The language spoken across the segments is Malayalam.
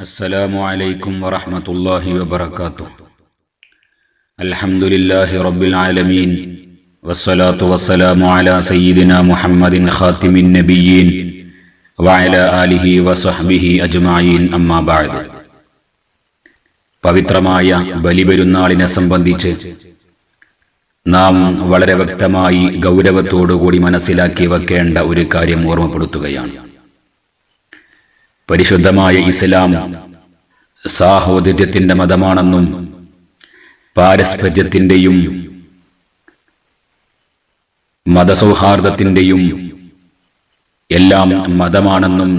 السلام عليكم ورحمة الله وبركاته الحمد لله رب العالمين والصلاة والسلام على سيدنا محمد خاتم النبيين وعلى آله وصحبه أجمعين أما بعد പവിത്രമായ ബലിപെരുന്നാളിനെ സംബന്ധിച്ച് നാം വളരെ വ്യക്തമായി ഗൗരവത്തോടുകൂടി മനസ്സിലാക്കി വെക്കേണ്ട ഒരു കാര്യം ഓർമ്മപ്പെടുത്തുകയാണ് പരിശുദ്ധമായ ഇസ്ലാം സാഹോദര്യത്തിന്റെ മതമാണെന്നും പാരസ്പര്യത്തിന്റെയും മതസൗഹാർദ്ദത്തിന്റെയും എല്ലാം മതമാണെന്നും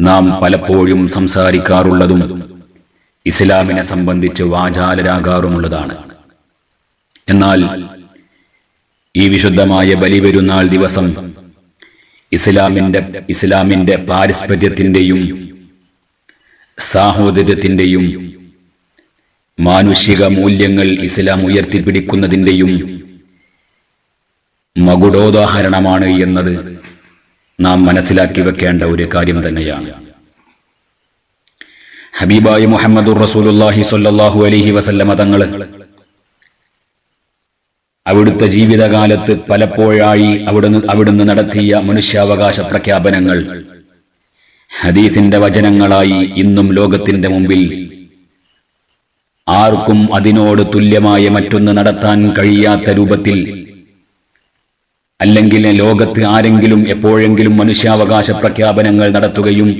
നാം പലപ്പോഴും സംസാരിക്കാറുള്ളതും ഇസ്ലാമിനെ സംബന്ധിച്ച് വാചാലരാകാറുമുള്ളതാണ്. എന്നാൽ ഈ വിശുദ്ധമായ ബലിപെരുന്നാൾ ദിവസം ഇസ്ലാമിന്റെ ഇസ്ലാമിന്റെ പാരസ്പര്യത്തിന്റെയും സാഹോദര്യത്തിന്റെയും മാനുഷിക മൂല്യങ്ങൾ ഇസ്ലാം ഉയർത്തിപ്പിടിക്കുന്നതിന്റെയും മകുടോദാഹരണമാണ് എന്നത് നാം മനസ്സിലാക്കി വെക്കേണ്ട ഒരു കാര്യം തന്നെയാണ്. ഹബീബായ മുഹമ്മദ് റസൂലുള്ളാഹി സ്വല്ലല്ലാഹു അലഹി വസല്ലമ തങ്ങൾ അവിടുത്തെ ജീവിതകാലത്ത് പലപ്പോഴായി അവിടുന്ന് അവിടുന്ന് നടത്തിയ മനുഷ്യാവകാശ പ്രഖ്യാപനങ്ങൾ. ഹദീസിന്റെ വചനങ്ങളായി ഇന്നും ലോകത്തിന്റെ മുമ്പിൽ ആർക്കും അതിനോട് തുല്യമായ മറ്റൊന്ന് നടത്താൻ കഴിയാത്ത രൂപത്തിൽ അല്ലെങ്കിൽ ലോകത്ത് ആരെങ്കിലും എപ്പോഴെങ്കിലും മനുഷ്യാവകാശ പ്രഖ്യാപനങ്ങൾ നടത്തുകയും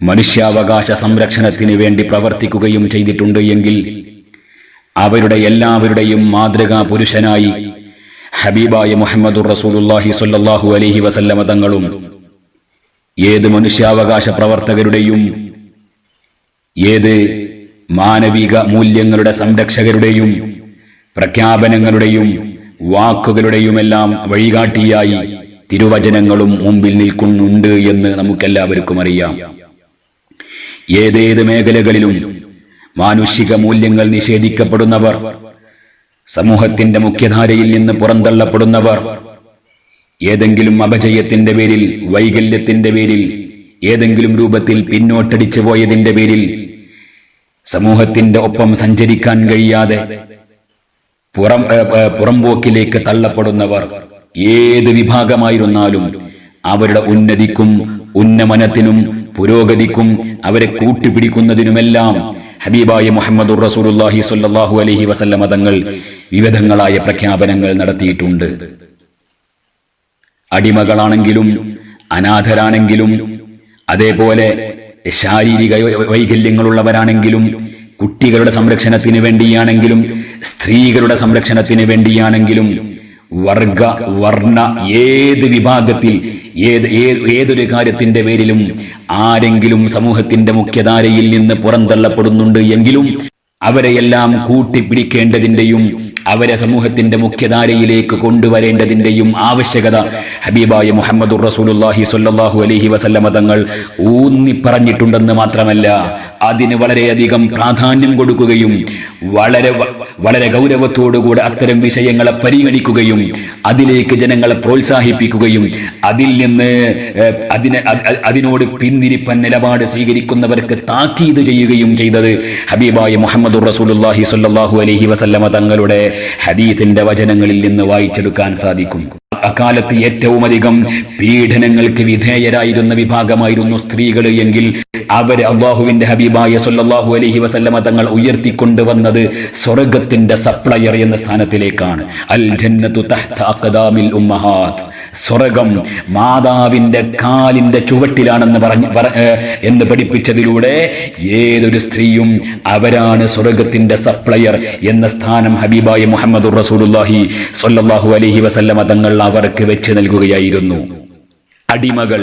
മനുഷ്യാവകാശ സംരക്ഷണത്തിന് വേണ്ടി പ്രവർത്തിക്കുകയും ചെയ്തിട്ടുണ്ട് എങ്കിൽ അവരുടെ എല്ലാവരുടെയും മാതൃകാ പുരുഷനായി ഹബീബായ മുഹമ്മദുർ റസൂലുല്ലാഹി സ്വല്ലല്ലാഹു അലഹി വസല്ലമ തങ്ങളും ഏത് മനുഷ്യാവകാശ പ്രവർത്തകരുടെയും ഏത് മാനവിക മൂല്യങ്ങളുടെ സംരക്ഷകരുടെയും പ്രഖ്യാപനങ്ങളുടെയും വാക്കുകളുടെയുമെല്ലാം വഴികാട്ടിയായി തിരുവചനങ്ങളും മുമ്പിൽ നിൽക്കുന്നുണ്ട് എന്ന് നമുക്കെല്ലാവർക്കും അറിയാം. ഏതേത് മേഖലകളിലും മാനുഷിക മൂല്യങ്ങൾ നിഷേധിക്കപ്പെടുന്നവർ സമൂഹത്തിന്റെ മുഖ്യധാരയിൽ നിന്ന് പുറന്തള്ളപ്പെടുന്നവർ ഏതെങ്കിലും അപജയത്തിന്റെ പേരിൽ വൈകല്യത്തിന്റെ പേരിൽ ഏതെങ്കിലും രൂപത്തിൽ പിന്നോട്ടടിച്ചു പോയതിന്റെ പേരിൽ സമൂഹത്തിന്റെ ഒപ്പം സഞ്ചരിക്കാൻ കഴിയാതെ പുറം പുറംപോക്കിലേക്ക് തള്ളപ്പെടുന്നവർ ഏത് വിഭാഗമായിരുന്നാലും അവരുടെ ഉന്നതിക്കും ഉന്നമനത്തിനും പുരോഗതിക്കും അവരെ കൂട്ടിപ്പിടിക്കുന്നതിനുമെല്ലാം ഹബീബായ മുഹമ്മദ് റസൂലുല്ലാഹി സ്വല്ലല്ലാഹു അലൈഹി വസല്ലമ തങ്ങൾ വിവിധങ്ങളായ പ്രഖ്യാപനങ്ങൾ നടത്തിയിട്ടുണ്ട്. അടിമകളാണെങ്കിലും അനാഥരാണെങ്കിലും അതേപോലെ ശാരീരിക വൈകല്യങ്ങളുള്ളവരാണെങ്കിലും കുട്ടികളുടെ സംരക്ഷണത്തിന് വേണ്ടിയാണെങ്കിലും സ്ത്രീകളുടെ സംരക്ഷണത്തിന് വേണ്ടിയാണെങ്കിലും വർഗ വർണ ഏത് വിഭാഗത്തിൽ ഏത് ഏതൊരു കാര്യത്തിന്റെ പേരിലും ആരെങ്കിലും സമൂഹത്തിന്റെ മുഖ്യധാരയിൽ നിന്ന് പുറന്തള്ളപ്പെടുന്നുണ്ട് എങ്കിലും അവരെയെല്ലാം കൂട്ടിപ്പിടിക്കേണ്ടതിന്റെയും അവരെ സമൂഹത്തിന്റെ മുഖ്യധാരയിലേക്ക് കൊണ്ടുവരേണ്ടതിന്റെയും ആവശ്യകത. ഹബീബായ മുഹമ്മദ് റസൂലുല്ലാഹി സ്വല്ലല്ലാഹു അലൈഹി വസല്ലമ തങ്ങൾ ഊന്നി പറഞ്ഞിട്ടുണ്ടെന്ന് മാത്രമല്ല അതിന് വളരെയധികം പ്രാധാന്യം കൊടുക്കുകയും വളരെ വളരെ ഗൗരവത്തോടുകൂടെ അത്തരം വിഷയങ്ങളെ പരിഗണിക്കുകയും അതിലേക്ക് ജനങ്ങളെ പ്രോത്സാഹിപ്പിക്കുകയും അതിൽ നിന്ന് അതിനെ അതിനോട് പിന്തിരിപ്പൻ നിലപാട് സ്വീകരിക്കുന്നവർക്ക് താക്കീത് ചെയ്യുകയും ചെയ്തത് ഹബീബായ മുഹമ്മദ് റസൂലുല്ലാഹി സ്വല്ലല്ലാഹു അലൈഹി വസല്ലമ തങ്ങളുടെ ഹദീസിന്റെ വചനങ്ങളിൽ നിന്ന് വായിച്ചെടുക്കാൻ സാധിക്കും. അക്കാലത്ത് ഏറ്റവും അധികം പീഡനങ്ങൾക്ക് വിധേയരായിരുന്ന വിഭാഗമായിരുന്നു സ്ത്രീകൾ എങ്കിൽ അവർ അള്ളാഹുവിന്റെ ഹബീബായ സൊല്ലാഹു അലഹി വസല്ലമ തങ്ങൾ ഉയർത്തിക്കൊണ്ടുവന്നത് സ്വർഗത്തിന്റെ സപ്ലയർ എന്ന സ്ഥാനത്തിലേക്കാണ്. അൽ ജന്നത്തു ഉമ്മഹാത്ത്. സ്വർഗം മാതാവിന്റെ കാലിന്റെ ചുവട്ടിലാണെന്ന് പറഞ്ഞ് എന്ന് പഠിപ്പിച്ചതിലൂടെ ഏതൊരു സ്ത്രീയും അവരാണ് സ്വർഗത്തിന്റെ സപ്ലയർ എന്ന സ്ഥാനം ഹബീബായ മുഹമ്മദ് റസൂലുല്ലാഹി സൊല്ലാഹു അലൈഹി വസല്ലമ തങ്ങൾ അവർക്ക് വെച്ച് നൽകുകയായിരുന്നു. അടിമകൾ.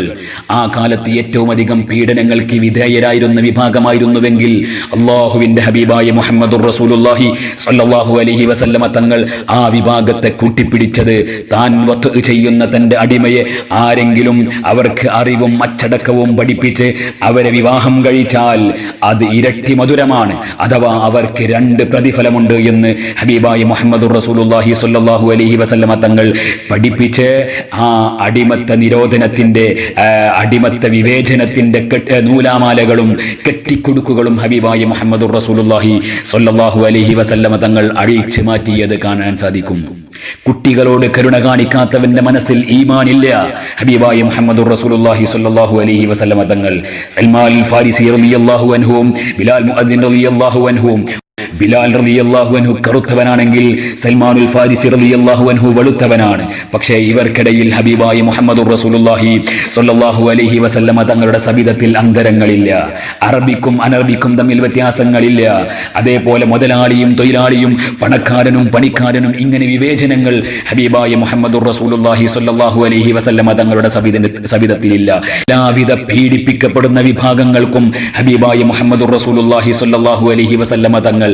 ആ കാലത്ത് ഏറ്റവും അധികം പീഡനങ്ങൾക്ക് വിധേയരായിരുന്ന വിഭാഗമായിരുന്നുവെങ്കിൽ അള്ളാഹുവിന്റെ ഹബീബായ മുഹമ്മദ് റസൂലുല്ലാഹി സല്ലല്ലാഹു അലൈഹി വസല്ലമ തങ്ങൾ ആ വിഭാഗത്തെ കൂട്ടിപ്പിടിച്ചത്. താൻ വത്ത് ചെയ്യുന്ന തന്റെ അടിമയെ ആരെങ്കിലും അവർക്ക് അറിവും അച്ചടക്കവും പഠിപ്പിച്ച് അവരെ വിവാഹം കഴിച്ചാൽ അത് ഇരട്ടി മധുരമാണ്. അഥവാ അവർക്ക് രണ്ട് പ്രതിഫലമുണ്ട് എന്ന് ഹബീബായ മുഹമ്മദ് റസൂലുല്ലാഹി സല്ലല്ലാഹു അലൈഹി വസല്ലമ തങ്ങൾ പഠിപ്പിച്ച് ആ അടിമത്തെ നിരോധനത്തിൽ വിവേചനത്തിന്റെ അടിമത്ത വിവേചനത്തിന്റെ കെട്ട്- നൂലാമാലകളും കെട്ടിക്കൊടുക്കുകളും ഹബീബായി മുഹമ്മദ് റസൂലുല്ലാഹി സ്വല്ലല്ലാഹു അലൈഹി വസല്ലമ തങ്ങൾ അഴിച്ചു മാറ്റിയത് കാണാൻ സാധിക്കും. കുട്ടികളോട് കരുണ കാണിക്കാത്തവന്റെ മനസ്സിൽ ഈമാനില്ല. ഹബീബായി മുഹമ്മദ് റസൂലുള്ളാഹി സ്വല്ലല്ലാഹു അലൈഹി വസല്ലമ തങ്ങൾ സൽമാൻ ഫാരിസി റളിയല്ലാഹു അൻഹുവും ബിലാൽ മുഅദ്ദിൻ റളിയല്ലാഹു അൻഹുവും ബിലാൽ റളിയല്ലാഹു അൻഹു കറുത്തവനാണെങ്കിൽ സൽമാനുൽ ഫാരിസി റളിയല്ലാഹു അൻഹു വെളുത്തവനാണ്. പക്ഷേ ഇവർക്കിടയിൽ ഹബീബായ മുഹമ്മദ് റസൂലുല്ലാഹി സൊല്ലാഹു അലഹി വസല്ലമ തങ്ങളുടെ സബിതത്തിൽ അന്തരങ്ങളില്ല. അറബിക്കും അനറബിക്കും തമ്മിൽ വ്യത്യാസങ്ങളില്ല. അതേപോലെ മുതലാളിയും തൊഴിലാളിയും പണക്കാരനും പണിക്കാരനും ഇങ്ങനെ വിവേചനങ്ങൾ ഹബീബായ മുഹമ്മദ് റസൂലുല്ലാഹി സൊല്ലാഹു അലഹി വസല്ലമ തങ്ങളുടെ സബിത സബിതത്തിലില്ല എല്ലാവിധ പീഡിപ്പിക്കപ്പെടുന്ന വിഭാഗങ്ങൾക്കും ഹബീബായ മുഹമ്മദ് റസൂലുല്ലാഹി സൊല്ലാഹു അലഹി വസല്ലമ തങ്ങൾ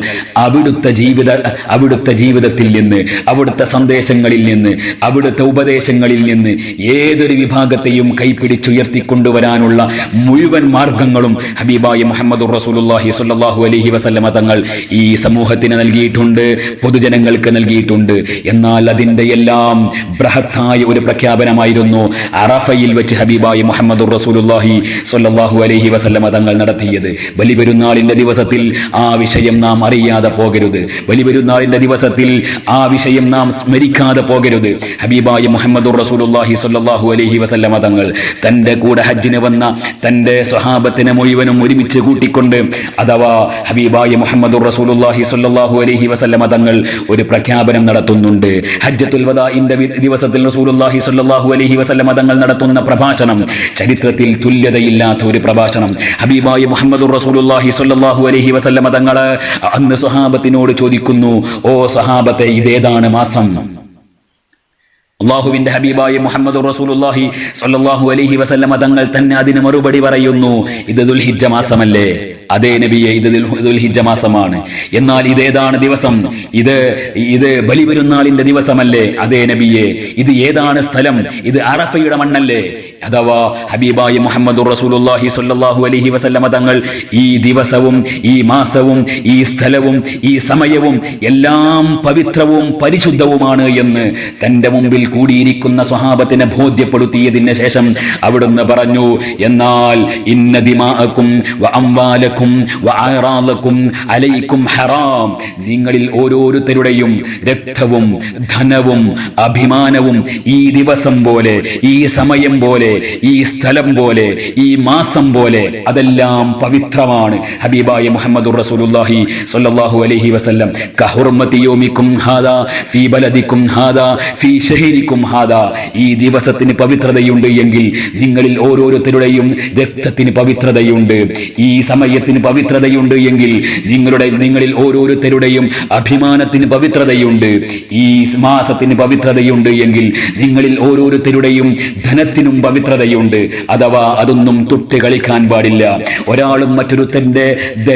അവിടുത്തെ ജീവിത അവിടുത്തെ ജീവിതത്തിൽ നിന്ന് അവിടുത്തെ സന്ദേശങ്ങളിൽ നിന്ന് അവിടുത്തെ ഉപദേശങ്ങളിൽ നിന്ന് ഏതൊരു വിഭാഗത്തെയും കൈപ്പിടിച്ചുയർത്തിക്കൊണ്ടുവരാനുള്ള മുഴുവൻ മാർഗങ്ങളും ഹബീബായി മുഹമ്മദ് റസൂലുല്ലാഹി സ്വല്ലല്ലാഹു അലൈഹി വസല്ലമ തങ്ങൾ ഈ സമൂഹത്തിന് നൽകിയിട്ടുണ്ട് പൊതുജനങ്ങൾക്ക് നൽകിയിട്ടുണ്ട്. എന്നാൽ അതിന്റെ എല്ലാം ബൃഹത്തായ ഒരു പ്രഖ്യാപനമായിരുന്നു അറഫയിൽ വെച്ച് ഹബീബായി മുഹമ്മദ് റസൂലുല്ലാഹി സ്വല്ലല്ലാഹു അലൈഹി വസല്ലമ തങ്ങൾ നടത്തിയത്. ബലിപെരുന്നാളിന്റെ ദിവസത്തിൽ ആ വിഷയം നാം അറിയാതെ പോകരുത്. ബലിപെരുന്നാളിന്റെ ദിവസത്തിൽ ആ വിഷയം നാം സ്മരിക്കാതെ പോകരുത്. ഹബീബായ മുഹമ്മദ് റസൂലുള്ളാഹി സ്വല്ലല്ലാഹു അലൈഹി വസല്ലമ തങ്ങൾ തന്റെ കൂടെ ഹജ്ജിന് വന്ന തന്റെ സ്വഹാബത്തിനെ മുഴുവനും ഒരുമിച്ച് കൂട്ടിക്കൊണ്ട് അഥവാ ഹബീബായ മുഹമ്മദ് റസൂലുള്ളാഹി സ്വല്ലല്ലാഹു അലൈഹി വസല്ലമ തങ്ങൾ ഒരു പ്രഖ്യാപനം നടത്തുന്നുണ്ട്. ഹജ്ജത്തുൽ ദിവസത്തിൽ റസൂലുള്ളാഹി സ്വല്ലല്ലാഹു അലൈഹി വസല്ലമ തങ്ങൾ നടത്തുന്ന പ്രഭാഷണം ചരിത്രത്തിൽ തുല്യതയില്ലാത്ത ഒരു പ്രഭാഷണം. ഹബീബായ മുഹമ്മദ് റസൂലുള്ളാഹി സ്വല്ലല്ലാഹു അലൈഹി വസല്ലമ തങ്ങൾ അന്ന് സ്വഹാബത്തിനോട് ചോദിക്കുന്നു ഓ സഹാബത്തെ ഇതേതാണ് മാസം? അള്ളാഹുവിന്റെ ഹബീബായ മുഹമ്മദ് റസൂലുള്ളാഹി സ്വല്ലല്ലാഹു അലൈഹി വസല്ലമ തങ്ങൾ തന്നെ അതിന് മറുപടി പറയുന്നു ഇത് ദുൽഹിജ്ജ മാസമല്ലേ? അതേ നബിയെ ഇത് ദുൽഹിജ മാസമാണ്. എന്നാൽ ഇതേതാണ് ദിവസം? ഇത് ഇത് ബലിപെരുന്നാളിന്റെ ദിവസമല്ലേ? അതേ നബിയെ ഇത് ഏതാണ് സ്ഥലം? ഇത് അറഫയുടെ മണ്ണല്ലേ? അഥവാ ഹബീബായി മുഹമ്മദ് റസൂലുള്ളാഹി സ്വല്ലല്ലാഹു അലൈഹി വസല്ലമ തങ്ങൾ ഈ ദിവസവും ഈ മാസവും ഈ സ്ഥലവും ഈ സമയവും എല്ലാം പവിത്രവും പരിശുദ്ധവുമാണ് എന്ന് തന്റെ മുമ്പിൽ കൂടിയിരിക്കുന്ന സ്വഹാബത്തിനെ ബോധ്യപ്പെടുത്തിയതിന് ശേഷം അവിടുന്ന് പറഞ്ഞു എന്നാൽ ഇന്ന ദിമാഅക്കും വ അംവാലക്കും ഹറാം. നിങ്ങളിൽ ഓരോരുത്തരുടെയും രക്തവും ധനവും അഭിമാനവും ഈ ദിവസം പോലെ ഈ സമയം പോലെ ഈ സ്ഥലം പോലെ ഈ മാസം പോലെ അതെല്ലാം പവിത്രമാണ്. ഹബീബായ മുഹമ്മദ് റസൂലുള്ളാഹി സ്വല്ലല്ലാഹു അലൈഹി വസല്ലം. ഹാദാ ഫീ ഹാദാ ഫീ ഹാദാ. ഈ ദിവസത്തിന് പവിത്രതയുണ്ട് എങ്കിൽ നിങ്ങളിൽ ഓരോരുത്തരുടെയും രക്തത്തിന് പവിത്രതയുണ്ട്. ഈ സമയത്തിന് പവിത്രതയുണ്ട് എങ്കിൽ നിങ്ങളുടെ നിങ്ങളിൽ ഓരോരുത്തരുടെയും അഭിമാനത്തിന് പവിത്രതയുണ്ട്. ഈ മാസത്തിന് പവിത്രതയുണ്ട് എങ്കിൽ നിങ്ങളിൽ ഓരോരുത്തരുടെയും ധനത്തിനും പവിത്രതയുണ്ട്. അഥവാ അതൊന്നും തൊട്ട് കളിക്കാൻ പാടില്ല. ഒരാളും മറ്റൊരുത്തന്റെ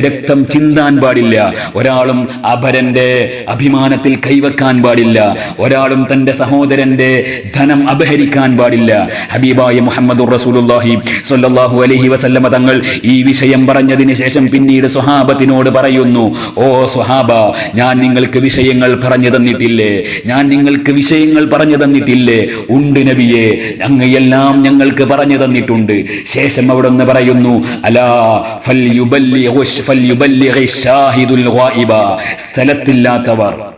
രക്തം ചിന്താൻ പാടില്ല. ഒരാളും അപരന്റെ അഭിമാനത്തിൽ കൈവെക്കാൻ പാടില്ല. ഒരാളും തന്റെ സഹോദരന്റെ ധനം അപഹരിക്കാൻ പാടില്ല. ഹബീബായ മുഹമ്മദ് റസൂലുള്ളാഹി സ്വല്ലല്ലാഹു അലൈഹി വസല്ലമ തങ്ങൾ ഈ വിഷയം പറഞ്ഞതിന് ശേഷം പിന്നീട് സ്വഹാബത്തിനോട് പറയുന്നു ഓ സ്വഹാബ ഞാൻ നിങ്ങൾക്ക് വിഷയങ്ങൾ പറഞ്ഞു തന്നിട്ടില്ലേ? ഞാൻ നിങ്ങൾക്ക് വിഷയങ്ങൾ പറഞ്ഞു തന്നിട്ടില്ലേ? ഉണ്ട് നബിയെ അങ്ങയെല്ലാം ഞങ്ങൾക്ക് പറഞ്ഞു തന്നിട്ടുണ്ട്. ശേഷം അവിടെ നിന്ന് പറയുന്നു അലാ സ്ഥലത്തില്ലാത്തവർ.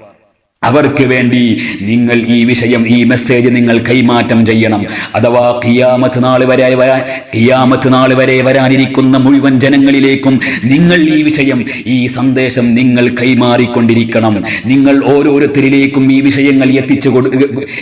അവർക്ക് വേണ്ടി നിങ്ങൾ ഈ വിഷയം ഈ മെസ്സേജ് നിങ്ങൾ കൈമാറ്റം ചെയ്യണം. അഥവാ കിയാമത്ത് നാൾ വരെ വരാൻ കിയാമത്ത് നാൾ വരെ വരാനിരിക്കുന്ന മുഴുവൻ ജനങ്ങളിലേക്കും നിങ്ങൾ ഈ വിഷയം ഈ സന്ദേശം നിങ്ങൾ കൈമാറിക്കൊണ്ടിരിക്കണം. നിങ്ങൾ ഓരോരുത്തരിലേക്കും ഈ വിഷയങ്ങൾ എത്തിച്ചു കൊടു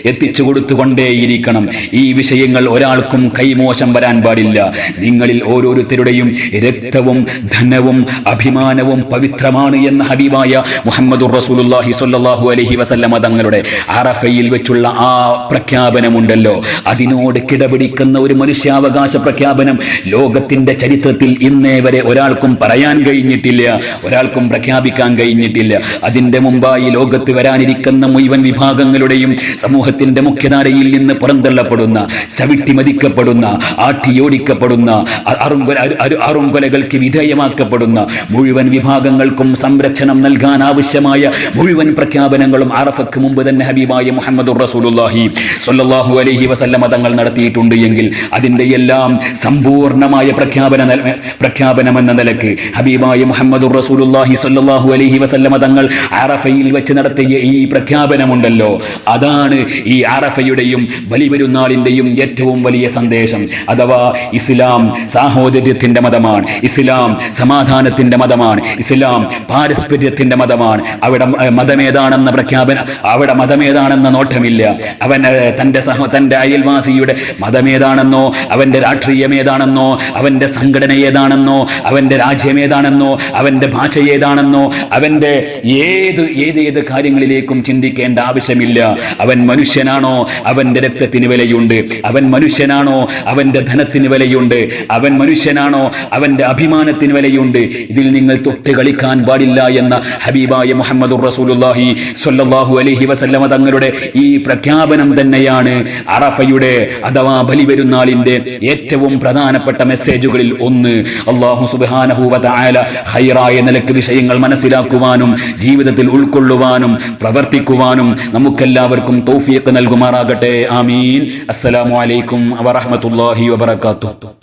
എത്തിച്ചു കൊടുത്തുകൊണ്ടേയിരിക്കണം. ഈ വിഷയങ്ങൾ ഒരാൾക്കും കൈമോശം വരാൻ പാടില്ല. നിങ്ങളിൽ ഓരോരുത്തരുടെയും രക്തവും ധനവും അഭിമാനവും പവിത്രമാണ് എന്ന ഹബീബായ മുഹമ്മദ് റസൂലുള്ളാഹി സ്വല്ലല്ലാഹു അലൈഹി വസല്ലമ തങ്ങളുടെ അറഫയിൽ വെച്ചുള്ള ആ പ്രഖ്യാപനമുണ്ടല്ലോ. അതിനോട് കിടപിടിക്കുന്ന ഒരു മനുഷ്യാവകാശ പ്രഖ്യാപനം ലോകത്തിന്റെ ചരിത്രത്തിൽ ഇന്നേ വരെ ഒരാൾക്കും പറയാൻ കഴിഞ്ഞിട്ടില്ല ഒരാൾക്കും പ്രഖ്യാപിക്കാൻ കഴിഞ്ഞിട്ടില്ല. അതിന്റെ മുമ്പായി ലോകത്ത് വരാനിരിക്കുന്ന മുഴുവൻ വിഭാഗങ്ങളുടെയും സമൂഹത്തിന്റെ മുഖ്യധാരയിൽ നിന്ന് പുറന്തള്ളപ്പെടുന്ന ചവിട്ടി മതിക്കപ്പെടുന്ന ആട്ടിയോടിക്കപ്പെടുന്ന അ- അറുങ്കൊല അരു- അരു- അറുങ്കൊലകൾക്ക് വിധേയമാക്കപ്പെടുന്ന മുഴുവൻ വിഭാഗങ്ങൾക്കും സംരക്ഷണം നൽകാൻ ആവശ്യമായ മുഴുവൻ പ്രഖ്യാപനങ്ങളും പ്രഖ്യാപനങ്ങളും അറഫക്ക് മുമ്പ് തന്നെ ഹബീബായ മുഹമ്മദ് റസൂലുള്ളാഹി സ്വല്ലല്ലാഹു അലൈഹി വസല്ലമ തങ്ങൾ നടത്തിയിട്ടുണ്ട് എങ്കിൽ അതിന്റെ എല്ലാം സമ്പൂർണമായ പ്രഖ്യാപന പ്രഖ്യാപനം എന്ന നിലയ്ക്ക് ഹബീബായ മുഹമ്മദ് റസൂലുള്ളാഹി സ്വല്ലല്ലാഹു അലൈഹി വസല്ലമ തങ്ങൾ അറഫയിൽ വെച്ച് നടത്തിയ ഈ പ്രഖ്യാപനമുണ്ടല്ലോ. അതാണ് ഈ അറഫയുടെയും ബലിപെരുന്നാളിന്റെയും ഏറ്റവും വലിയ സന്ദേശം. അഥവാ ഇസ്ലാം സാഹോദര്യത്തിന്റെ മതമാണ്. ഇസ്ലാം സമാധാനത്തിന്റെ മതമാണ്. ഇസ്ലാം പാരസ്പര്യത്തിന്റെ മതമാണ്. അവിടെ മതമേതാണെന്ന പ്രഖ്യാപന അവിടെ മതമേതാണെന്ന നോട്ടമില്ല. അവൻ തന്റെ സഹ തന്റെ അയൽവാസിയുടെ മതമേതാണെന്നോ അവന്റെ രാഷ്ട്രീയം ഏതാണെന്നോ അവന്റെ സംഘടന ഏതാണെന്നോ അവന്റെ രാജ്യം ഏതാണെന്നോ അവന്റെ ഭാഷ ഏതാണെന്നോ അവന്റെ ഏത് ഏത് ഏത് കാര്യങ്ങളിലേക്കും ചിന്തിക്കേണ്ട ആവശ്യമില്ല. അവൻ മനുഷ്യനാണോ അവന്റെ രക്തത്തിന് വിലയുണ്ട്. അവൻ മനുഷ്യനാണോ അവന്റെ ധനത്തിന് വിലയുണ്ട്. അവൻ മനുഷ്യനാണോ അവന്റെ അഭിമാനത്തിന് വിലയുണ്ട്. ഇതിൽ നിങ്ങൾ തൊട്ട് കളിക്കാൻ പാടില്ല എന്ന ഹബീബായ മുഹമ്മദ് റസൂലുള്ളാഹി സ്വല്ലല്ലാഹു അലൈഹി വസല്ലമ തങ്ങളുടെ ഈ പ്രഖ്യാപനം തന്നെയാണ് അറഫയുടെ അഥവാ ബലിവരുന്നാളിന്റെ ഏറ്റവും പ്രധാനപ്പെട്ട മെസ്സേജുകളിൽ ഒന്ന്. അള്ളാഹു തആല ഹൈറായ നിലയ്ക്ക് വിഷയങ്ങൾ മനസ്സിലാക്കുവാനും ജീവിതത്തിൽ ഉൾക്കൊള്ളുവാനും പ്രവർത്തിക്കുവാനും നമുക്കെല്ലാവർക്കും തൗഫീഖ് നൽകുമാറാകട്ടെ. ആമീൻ. അസ്സലാമു അലൈക്കും വറഹ്മത്തുള്ളാഹി വബറകാതുഹു.